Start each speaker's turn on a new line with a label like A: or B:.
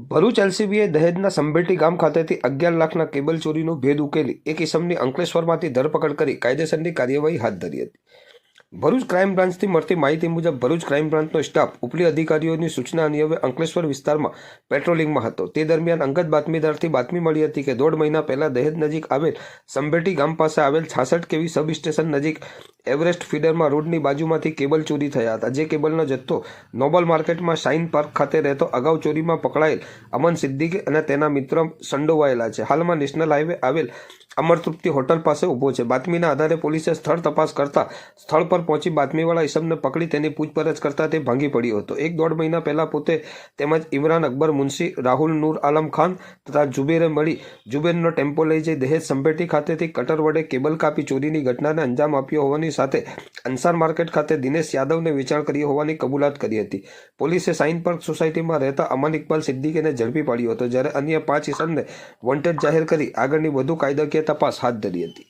A: ભરૂચ એલસીબીએ દહેજના સંભેટી ગામ ખાતેથી અગિયાર લાખના કેબલ ચોરીનો ભેદ ઉકેલી એક ઇસમની અંકલેશ્વરમાંથી ધરપકડ કરી કાયદેસરની કાર્યવાહી હાથ ધરી હતી. ભરૂચ ક્રાઇમ બ્રાન્ચથી મળતી માહિતી મુજબ ભરૂચ ક્રાઇમ બ્રાન્ચનો સ્ટાફ, ઉપલી અધિકારીઓની સૂચના અન્વયે અંકલેશ્વર વિસ્તારમાં પેટ્રોલિંગમાં હતો. તે દરમિયાન અંગત બાતમીદારથી બાતમી મળી હતી કે દોઢ મહિના પહેલા દહેજ નજીક આવેલ સંભેટી ગામ પાસે આવેલ છાસઠ કેવી સબ સ્ટેશન નજીક એવરેસ્ટ ફીડરમાં રોડની બાજુમાંથી કેબલ ચોરી થયા હતા. જે કેબલનો જથ્થો નોબલ માર્કેટમાં શાઇન પાર્ક ખાતે રહેતો અગાઉ ચોરીમાં પકડાયેલ અમન સિદ્દીકી અને તેના મિત્ર સંડોવાયેલા છે. હાલમાં નેશનલ હાઈવે આવેલ અમર તૃપ્તિ હોટલ પાસે ઊભો છે. બાતમીના આધારે પોલીસે સ્થળ તપાસ કરતા સ્થળ પર પહોંચી બાતમીવાળા ઇસમને પકડી તેની પૂછપરછ કરતા તે ભાંગી પડ્યો હતો. એક દોઢ મહિના પહેલા પોતે તેમજ ઇમરાન અકબર, મુનશી, રાહુલ, નૂર આલમ ખાન તથા જુબેરે મળી જુબેરનો ટેમ્પો લઈ જઈ દહેજ સંભેટી ખાતેથી કટર વડે કેબલ કાપી ચોરીની ઘટનાને અંજામ આપ્યો હોવાની સાથે અંસાર માર્કેટ ખાતે દિનેશ યાદવને વેચાણ કરી હોવાની કબૂલાત કરી હતી. પોલીસે સાઇન પાર્ક સોસાયટીમાં રહેતા અમન ઇકબાલ સિદ્દીકીને ઝડપી પાડ્યો હતો, જ્યારે અન્ય પાંચ ઇસમને વોન્ટેડ જાહેર કરી આગળની વધુ કાયદાકીય તપાસ હાથ ધરી હતી.